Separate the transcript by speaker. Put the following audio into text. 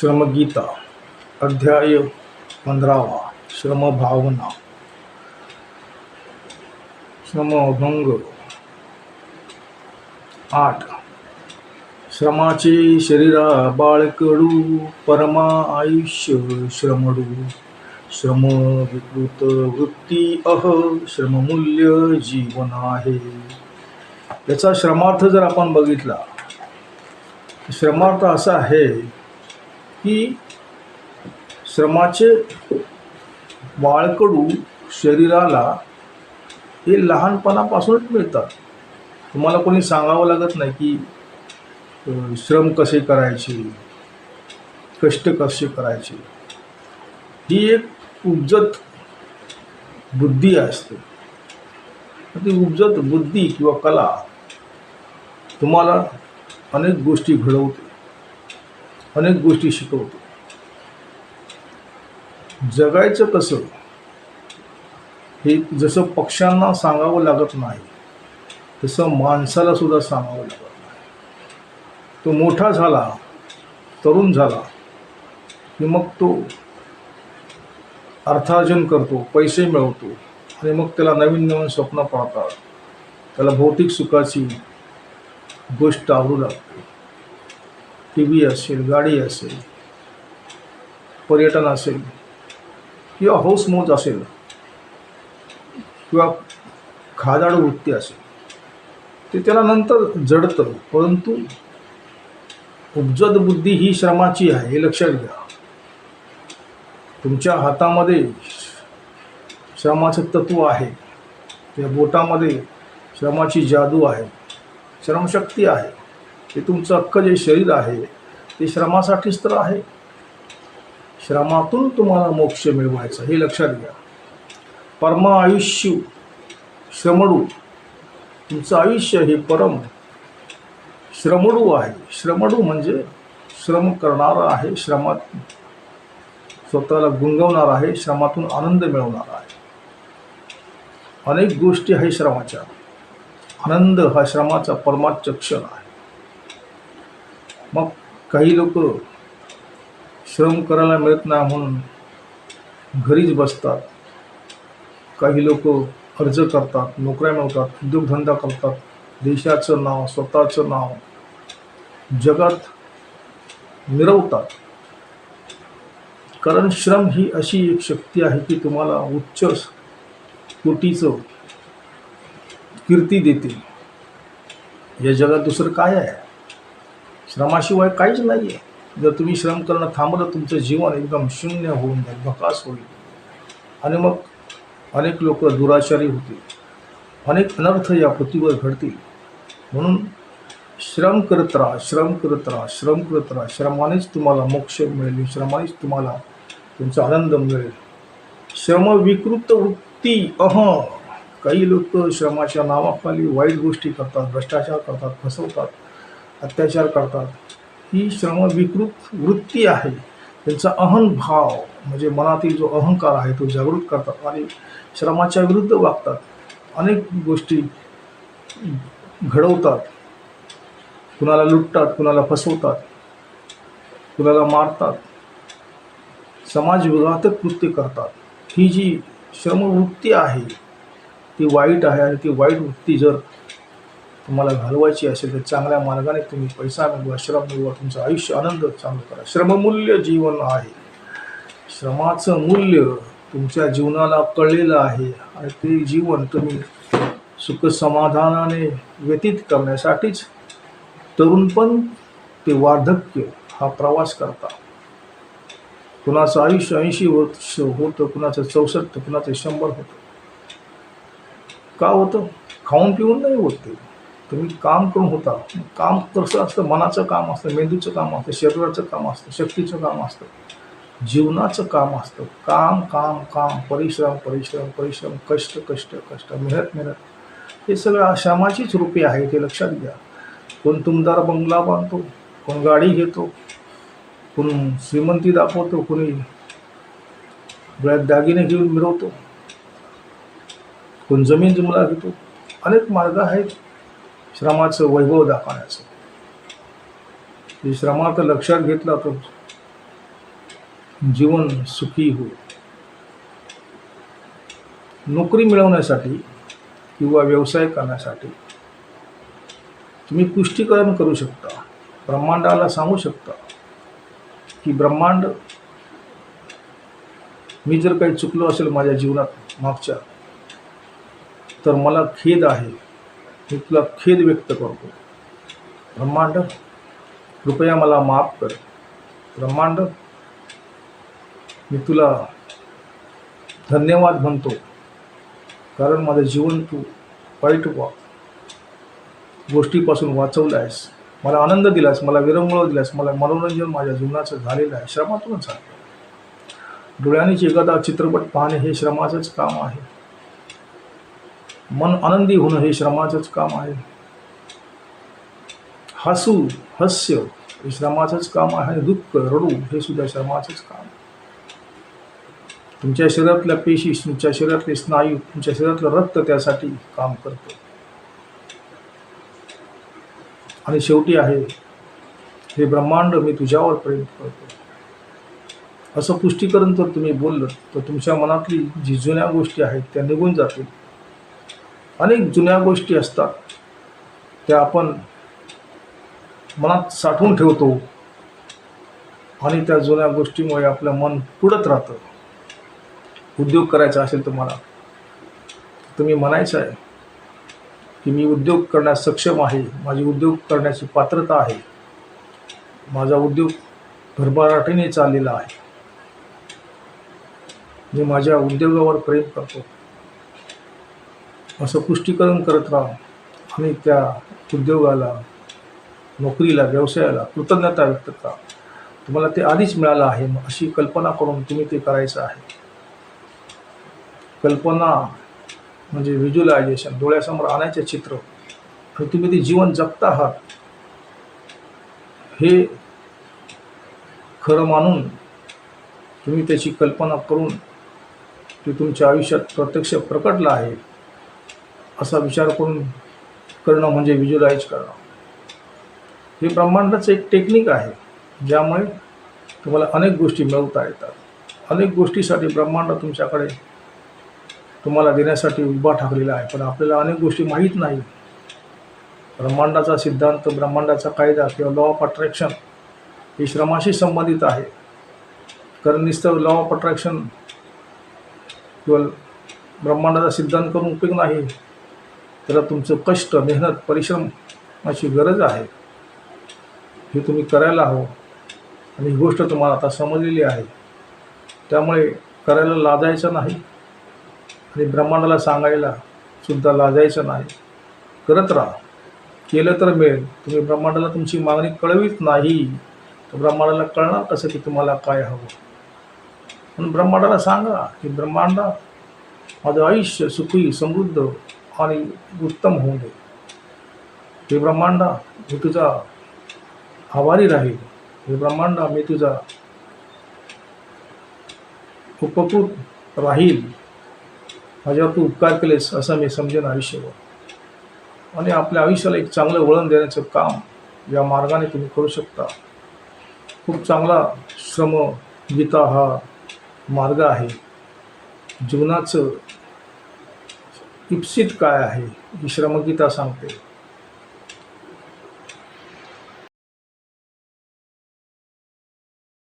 Speaker 1: श्रमगीता अध्याय पंधरावा श्रमभावना. श्रमभंग. आठ. श्रमाचे शरीरा बाळकडू परमा आयुष्य श्रमडू. श्रम विकृत वृत्ती अह श्रममूल्य जीवन आहे. याचा श्रमार्थ जर आपण बघितला श्रमार्थ असा आहे की श्रमाचे बाळकडू शरीराला हे लहानपणापासूनच मिळतात. तुम्हाला कोणी सांगावं लागत नाही की श्रम कसे करायचे कष्ट कसे करायचे? ही एक उपजत बुद्धी असते. ती उपजत बुद्धी किंवा कला तुम्हाला अनेक गोष्टी घडवते. अनेक गोष्टी शिकवतो. जगायचं कसं? हे जसं पक्ष्यांना सांगावं लागत नाही तसं माणसाला सुद्धा सांगावं लागत नाही. तो मोठा झाला तरुण झाला की मग तो अर्थार्जन करतो पैसे मिळवतो आणि मग त्याला नवीन नवीन स्वप्न पाहतात. त्याला भौतिक सुखाची गोष्ट आवडू लागते. टी व्ही असेल गाडी असेल पर्यटन असेल किंवा हौसमौज असेल किंवा खादाड वृत्ती असेल ते त्याला नंतर जडतं. परंतु उपजत बुद्धी ही श्रमाची आहे हे लक्षात घ्या. तुमच्या हातामध्ये श्रमाचं तत्व आहे. त्या बोटामध्ये श्रमाची जादू आहे. श्रमशक्ती आहे. हे तुमचं अख्खं जे शरीर आहे ते श्रमासाठीच तर आहे. श्रमातून तुम्हाला मोक्ष मिळवायचं हे लक्षात घ्या. परमा आयुष्य श्रमडू तुमचं आयुष्य हे परम श्रमडू आहे. श्रमडू म्हणजे श्रम करणारा आहे श्रमात स्वतःला गुंगवणार आहे श्रमातून आनंद मिळवणार आहे. अनेक गोष्टी आहे श्रमाच्या. आनंद हा श्रमाचा परमाच क्षण आहे. मग काही लोक श्रम करायला मिळत नाही म्हणून घरीच बसतात. काही लोक अर्ज करतात नोकऱ्या मिळवतात उद्योगधंदा करतात. देशाचं नाव स्वतःचं नाव जगात मिरवतात. कारण श्रम ही अशी एक शक्ती आहे की तुम्हाला उच्च कोटीचं कीर्ती देते. या जगात दुसरं काय आहे? श्रमाशिवाय काहीच नाही आहे जर तुम्ही श्रम करणं थांबलं तुमचं जीवन एकदम शून्य होऊन जाईल भकास होईल. आणि मग अनेक लोक दुराचारी होतील. अनेक अनर्थ या पृथ्वीवर घडतील. म्हणून श्रम करत राहा श्रम करत राहा श्रम करत राहा. श्रमानेच तुम्हाला मोक्ष मिळेल श्रमानेच तुम्हाला तुमचा आनंद मिळेल. श्रम विकृत वृत्ती अह! काही लोक श्रमाच्या नावाखाली वाईट गोष्टी करतात भ्रष्टाचार करतात फसवतात. अत्याचार करतात. ही श्रम विकृत वृत्ती आहे. त्यांचा अहंभाव म्हणजे मनातील जो अहंकार आहे तो जागृत करतात आणि श्रमाच्या विरुद्ध वागतात. अनेक गोष्टी घडवतात. कुणाला लुटतात कुणाला फसवतात कुणाला मारतात. समाजविघातक कृत्य करतात. ही जी श्रमवृत्ती आहे ती वाईट आहे आणि ती वाईट वृत्ती जर तुम्हाला घालवायची असेल तर चांगल्या मार्गाने तुम्ही पैसा मिळवा श्रम मिळवा तुमचं आयुष्य आनंद चांगलं करा. श्रममूल्य जीवन आहे. श्रमाचं मूल्य तुमच्या जीवनाला कळलेलं आहे आणि ते जीवन तुम्ही सुख समाधानाने व्यतीत करण्यासाठीच तरुणपण ते वार्धक्य हा प्रवास करता. कुणाचं आयुष्य ऐंशी वर्ष होतं कुणाचं चौसष्ट कुणाचं शंभर होतं. का होतं? खाऊन पिऊन नाही होत ते. तुम्ही काम करून होता काम कसं असतं? मनाचं काम असतं मेंदूचं काम असतं शरीराचं काम असतं शक्तीचं काम असतं. जीवनाचं काम असतं. काम काम काम परिश्रम परिश्रम परिश्रम कष्ट कष्ट कष्ट मेहनत मेहनत. हे सगळं श्रमाचीच रूपे आहे ते लक्षात घ्या. कोण तुमदार बंगला बांधतो कोण गाडी घेतो कोण श्रीमंती दाखवतो कोणी गळ्यात दागिने घेऊन मिरवतो कोण जमीन जुमला घेतो. अनेक मार्ग आहेत. श्रमाचं वैभव दाखवण्याचं. हे श्रमार्थ लक्षात घेतला तर जीवन सुखी होईल. नोकरी मिळवण्यासाठी किंवा व्यवसाय करण्यासाठी तुम्ही पुष्टीकरण करू शकता. ब्रह्मांडाला सांगू शकता की ब्रह्मांड मी जर काही चुकलो असेल माझ्या जीवनात मागच्या तर मला खेद आहे. मी तुला खेद व्यक्त करतो. ब्रह्मांड कृपया मला माफ कर. ब्रह्मांड मी तुला धन्यवाद म्हणतो. कारण माझं जीवन तू वाईट वा गोष्टीपासून वाचवलं आहेस. मला आनंद दिलास मला विरंगुळ दिलास मला मनोरंजन माझ्या जीवनाचं झालेलं आहे. श्रमातूनच झालं. डोळ्यांनीच एखादा चित्रपट पाहणे हे श्रमाचंच काम आहे. मन आनंदी होणं हे श्रमाचंच काम आहे. हसू हास्य हे श्रमाचंच काम आहे आणि दुःख रडू हे सुद्धा श्रमाचंच काम तुमच्या शरीरातल्या पेशी तुमच्या शरीरातले स्नायू तुमच्या शरीरातलं रक्त त्यासाठी काम करतं. आणि शेवटी आहे हे ब्रह्मांड मी तुझ्यावर प्रेम करतो. असं पुष्टीकरण जर तुम्ही बोललं तर तुमच्या मनातली जी जुन्या गोष्टी आहेत त्या निघून जातील. अनेक जुन्या गोष्टी असतात. त्या आपण मनात साठवून ठेवतो. आणि त्या जुन्या गोष्टीमुळे आपलं मन पुढत राहतं. उद्योग करायचा असेल तुम्हाला तुम्ही म्हणायचं आहे की मी उद्योग करण्यास सक्षम आहे. माझी उद्योग करण्याची पात्रता आहे. माझा उद्योग भरभराटीने चाललेला आहे. मी माझ्या उद्योगावर प्रेम करतो. असं पुष्टीकरण करत राहा. आणि त्या उद्योगाला नोकरीला व्यवसायाला कृतज्ञता व्यक्त करा. तुम्हाला ते आधीच मिळालं आहे मग अशी कल्पना करून तुम्ही ते करायचं आहे. कल्पना म्हणजे व्हिज्युलायझेशन डोळ्यासमोर आणायचे चित्र. आणि तुम्ही ते जीवन जगता आहात. हे खरं मानून तुम्ही त्याची कल्पना करून ते तुमच्या आयुष्यात प्रत्यक्ष प्रकटलं आहे. असा विचार करून करणं म्हणजे विज्युलाइज करणं. हे ब्रह्मांडाचं एक टेक्निक आहे ज्यामुळे तुम्हाला अनेक गोष्टी मिळवता येतात. अनेक गोष्टीसाठी ब्रह्मांड तुमच्याकडे तुम्हाला देण्यासाठी उभा ठाकलेला आहे पण आपल्याला अनेक गोष्टी माहीत नाही. ब्रह्मांडाचा सिद्धांत ब्रह्मांडाचा कायदा किंवा लॉ ऑफ अट्रॅक्शन हे श्रमाशी संबंधित आहे. कारण नुसतं लॉ ऑफ अट्रॅक्शन किंवा ब्रह्मांडाचा सिद्धांत करून उपयोग नाही. त्याला तुमचं कष्ट मेहनत परिश्रमाची गरज आहे. हे तुम्ही करायला हवं. आणि ही गोष्ट तुम्हाला आता समजलेली आहे. त्यामुळे करायला लाजायचं नाही. आणि ब्रह्मांडाला सांगायला सुद्धा लाजायचं नाही. करत राहा. केलं तर मिळेल. तुम्ही ब्रह्मांडाला तुमची मागणी कळवीत नाही तर ब्रह्मांडाला कळणार कसं की तुम्हाला काय हवं? म्हणून ब्रह्मांडाला सांगा की ब्रह्मांडा माझं आयुष्य सुखी समृद्ध आणि उत्तम होऊन दे. हे ब्रह्मांडा मी तुझा आभारी राहील. हे ब्रह्मांड मी तुझा उपकृत राहील. माझ्यावर तू उपकार केलेस असं मी समजेन आयुष्यभर. आणि आपल्या आयुष्याला एक चांगलं वळण देण्याचं काम या मार्गाने तुम्ही करू शकता. खूप चांगला श्रम गीता हा मार्ग आहे. जीवनाचं इप्सित काय आहे? ही श्रमगीता सांगते.